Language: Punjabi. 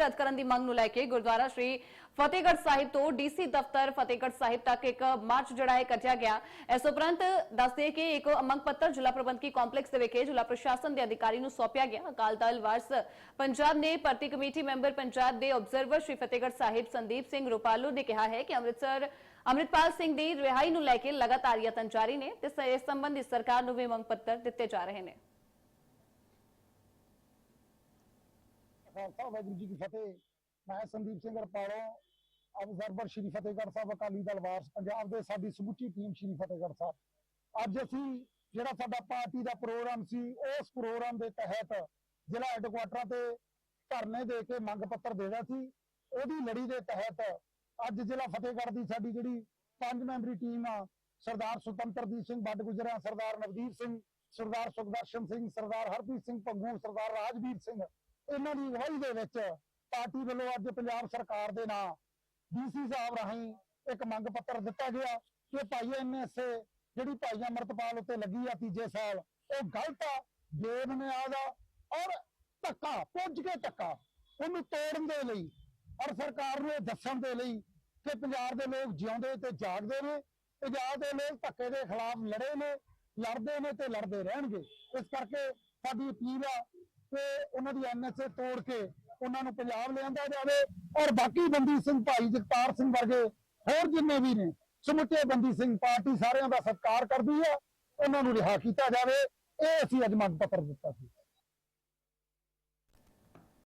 ਰੱਦ ਕਰਨ ਦੀ ਮੰਗ ਨੂੰ ਲੈ ਕੇ ਗੁਰਦੁਆਰਾ ਸ਼੍ਰੀ ਫਤਿਹਗੜ੍ਹ ਸਾਹਿਬ ਤੋਂ ਡੀਸੀ ਦਫ਼ਤਰ ਫਤਿਹਗੜ੍ਹ ਸਾਹਿਬ ਤੱਕ ਇੱਕ ਮਾਰਚ ਜਿਹੜਾ ਹੈ ਕੱਢਿਆ ਗਿਆ। ਇਸ ਉਪਰੰਤ ਦੱਸਦੇ ਕਿ ਇੱਕ ਮੰਗ ਪੱਤਰ ਜ਼ਿਲ੍ਹਾ ਪ੍ਰਬੰਧਕੀ ਕੰਪਲੈਕਸ ਦੇ ਵਿਖੇ ਜ਼ਿਲ੍ਹਾ ਪ੍ਰਸ਼ਾਸਨ ਦੇ ਅਧਿਕਾਰੀ ਨੂੰ ਸੌਂਪਿਆ ਗਿਆ। ਅਕਾਲ ਦਲ ਵਾਰਸ ਪੰਜਾਬ ਨੇ ਭਰਤੀ ਕਮੇਟੀ ਮੈਂਬਰ ਪੰਜਾਬ ਦੇ ਆਬਜ਼ਰਵਰ ਸ਼੍ਰੀ ਫਤਿਹਗੜ੍ਹ ਸਾਹਿਬ ਸੰਦੀਪ ਸਿੰਘ ਰੁਪਾਲੂ ਨੇ ਕਿਹਾ ਹੈ ਕਿ ਅੰਮ੍ਰਿਤਸਰ ਅੰਮ੍ਰਿਤਪਾਲ ਸਿੰਘ ਦੀ ਰਿਹਾਈ ਨੂੰ ਲੈ ਕੇ ਲਗਾਤਾਰ ਯਤਨ ਜਾਰੀ ਨੇ ਤੇ ਇਸ ਸੰਬੰਧੀ ਸਰਕਾਰ ਨੂੰ ਵੀ ਮੰਗ ਪੱਤਰ ਦਿੱਤੇ ਜਾ ਰਹੇ ਨੇ। ਖਾਲਸਾ ਵਾਹਿਗੁਰੂ ਜੀ ਕੀ ਫਤਿਹ। ਮੈਂ ਸੰਦੀਪ ਸਿੰਘ ਰਪਾਲੋਂ ਅਬਜ਼ਰਵਰ ਸ਼੍ਰੀ ਫਤਿਹਗੜ੍ਹ ਸਾਹਿਬ, ਅਕਾਲੀ ਦਲ ਵਾਰਸ ਪੰਜਾਬ ਦੇ ਸਾਡੀ ਸਮੁੱਚੀ ਟੀਮ ਸ਼੍ਰੀ ਫਤਿਹਗੜ੍ਹ ਸਾਹਿਬ। ਅੱਜ ਅਸੀਂ ਜਿਹੜਾ ਸਾਡਾ ਪਾਰਟੀ ਦਾ ਪ੍ਰੋਗਰਾਮ ਸੀ, ਉਸ ਪ੍ਰੋਗਰਾਮ ਦੇ ਤਹਿਤ ਜ਼ਿਲ੍ਹਾ ਹੈੱਡਕੁਆਟਰਾਂ ਤੇ ਧਰਨੇ ਦੇ ਕੇ ਮੰਗ ਪੱਤਰ ਦੇ ਸੀ। ਉਹਦੀ ਲੜੀ ਦੇ ਤਹਿਤ ਅੱਜ ਜ਼ਿਲ੍ਹਾ ਫਤਿਹਗੜ੍ਹ ਦੀ ਸਾਡੀ ਜਿਹੜੀ ਪੰਜ ਮੈਂਬਰੀ ਟੀਮ ਆ, ਸਰਦਾਰ ਸੁਤੰਤਰਦੀਪ ਸਿੰਘ ਬੱਡ ਗੁਜਰਾ ਸਰਦਾਰ ਨਵਦੀਪ ਸਿੰਘ, ਸਰਦਾਰ ਸੁਖਦਰਸ਼ਨ ਸਿੰਘ, ਸਰਦਾਰ ਹਰਪ੍ਰੀਤ ਸਿੰਘ ਪੰਗੂ ਸਰਦਾਰ ਰਾਜਵੀਰ ਸਿੰਘ ਇਹਨਾਂ ਦੀ ਅਗਵਾਈ ਦੇ ਵਿੱਚ ਪਾਰਟੀ ਵੱਲੋਂ ਅੱਜ ਪੰਜਾਬ ਸਰਕਾਰ ਦੇ ਨਾਂ ਡੀਸੀ ਸਾਹਿਬ ਰਾਹੀਂ ਇੱਕ ਮੰਗ ਪੱਤਰ ਦਿੱਤਾ ਗਿਆ ਕਿ ਭਾਈ ਐਨਐਸਏ ਜਿਹੜੀ ਭਾਈ ਅਮਰਤਪਾਲ ਉੱਤੇ ਲੱਗੀ ਆ ਤੀਜੇ ਸਾਲ, ਉਹ ਗਲਤ ਆ ਬੇਬੁਨਿਆਦ ਆ ਔਰ ਧੱਕਾ, ਪੁੱਜ ਕੇ ਧੱਕਾ। ਉਹਨੂੰ ਤੋੜਨ ਦੇ ਲਈ ਔਰ ਸਰਕਾਰ ਨੂੰ ਇਹ ਦੱਸਣ ਦੇ ਲਈ ਕਿ ਪੰਜਾਬ ਦੇ ਲੋਕ ਜਿਉਂਦੇ ਤੇ ਜਾਗਦੇ ਨੇ, ਪੰਜਾਬ ਦੇ ਲੋਕ ਧੱਕੇ ਦੇ ਖਿਲਾਫ ਲੜੇ ਨੇ, ਲੜਦੇ ਨੇ ਤੇ ਲੜਦੇ ਰਹਿਣਗੇ। ਇਸ ਕਰਕੇ ਸਾਡੀ ਅਪੀਲ ਆ ਕਿ ਉਹਨਾਂ ਦੀ ਐਨਐਸਏ ਤੋੜ ਕੇ ਉਹਨਾਂ ਨੂੰ ਪੰਜਾਬ ਲਿਆਂਦਾ ਜਾਵੇ ਔਰ ਬਾਕੀ ਬੰਦੀ ਸਿੰਘ ਭਾਈ ਜਗਤਾਰ ਸਿੰਘ ਵਰਗੇ ਹੋਰ ਜਿੰਨੇ ਵੀ ਨੇ, ਸਮੁੱਚੇ ਬੰਦੀ ਸਿੰਘ ਪਾਰਟੀ ਸਾਰਿਆਂ ਦਾ ਸਤਿਕਾਰ ਕਰਦੀ ਹੈ, ਉਹਨਾਂ ਨੂੰ ਰਿਹਾ ਕੀਤਾ ਜਾਵੇ, ਇਹ ਅਸੀਂ ਅੱਜ ਮੰਗ ਪੱਤਰ ਦਿੱਤਾ ਸੀ।